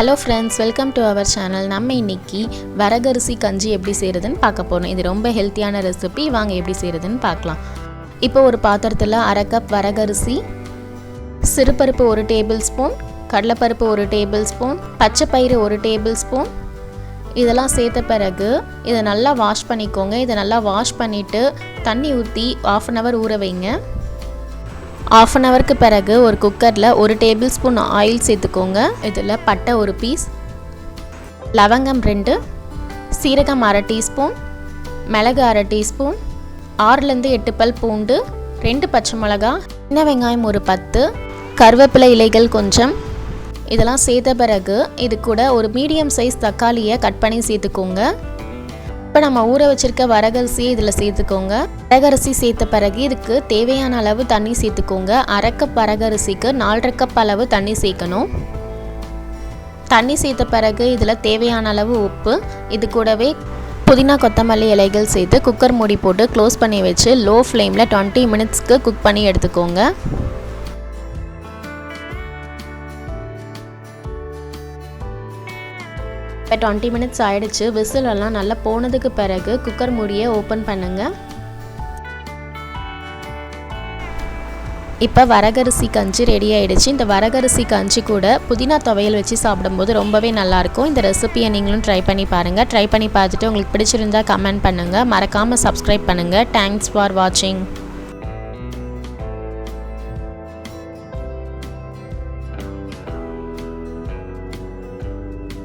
Hello friends welcome to our channel நம்ம இன்னைக்கு வரகரிசி கஞ்சி எப்படி செய்கிறதுன்னு பார்க்க போகிறோம் இது ரொம்ப ஹெல்த்தியான ரெசிபி வாங்க எப்படி செய்கிறதுன்னு பார்க்கலாம். இப்போ ஒரு பாத்திரத்தில் அரை கப் வரகரிசி சிறுபருப்பு ஒரு டேபிள் ஸ்பூன் கடலைப்பருப்பு ஒரு டேபிள் ஸ்பூன் பச்சை பயிறு ஒரு டேபிள் ஸ்பூன் இதெல்லாம் சேர்த்த பிறகு இதை நல்லா வாஷ் பண்ணிக்கோங்க. இதை நல்லா வாஷ் பண்ணிவிட்டு தண்ணி ஊற்றி ஆஃப் அன் ஹவர் ஊற வைங்க. ஆஃப் அன் ஹவருக்கு பிறகு ஒரு குக்கரில் ஒரு டேபிள் ஸ்பூன் ஆயில் சேர்த்துக்கோங்க. இதில் பட்டை ஒரு பீஸ் லவங்கம் ரெண்டு சீரகம் அரை டீஸ்பூன் மிளகு அரை டீஸ்பூன் ஆறுலேருந்து எட்டு பல் பூண்டு ரெண்டு பச்சை மிளகா சின்ன வெங்காயம் ஒரு பத்து கருவேப்பிலை இலைகள் கொஞ்சம். இதெல்லாம் சேர்த்த பிறகு இது கூட ஒரு மீடியம் சைஸ் தக்காளியை கட் பண்ணி சேர்த்துக்கோங்க. இப்போ நம்ம ஊற வச்சிருக்க வரகரிசியை இதில் சேர்த்துக்கோங்க. வரகரிசி சேர்த்த பிறகு இதுக்கு தேவையான அளவு தண்ணி சேர்த்துக்கோங்க. அரை கப் வரகரிசிக்கு நாலரை கப் அளவு தண்ணி சேர்க்கணும். தண்ணி சேர்த்த பிறகு இதில் தேவையான அளவு உப்பு இது கூடவே புதினா கொத்தமல்லி இலைகள் சேர்த்து குக்கர் மூடி போட்டு க்ளோஸ் பண்ணி வச்சு லோ ஃப்ளேமில் டுவெண்ட்டி மினிட்ஸ்க்கு குக் பண்ணி எடுத்துக்கோங்க. இப்போ டுவெண்ட்டி மினிட்ஸ் ஆகிடுச்சு விசில் எல்லாம் நல்லா போனதுக்கு பிறகு குக்கர் மூடியை ஓப்பன் பண்ணுங்கள் இப்போ வரகரிசி கஞ்சி ரெடி ஆகிடுச்சு இந்த வரகரிசி கஞ்சி கூட புதினா துவையல் வச்சு சாப்பிடும்போது ரொம்பவே நல்லாயிருக்கும் இந்த ரெசிபியை நீங்களும் ட்ரை பண்ணி பாருங்கள் ட்ரை பண்ணி பார்த்துட்டு உங்களுக்கு பிடிச்சிருந்தா கமெண்ட் பண்ணுங்கள் மறக்காமல் சப்ஸ்கிரைப் பண்ணுங்கள் தேங்க்ஸ் ஃபார் வாட்சிங்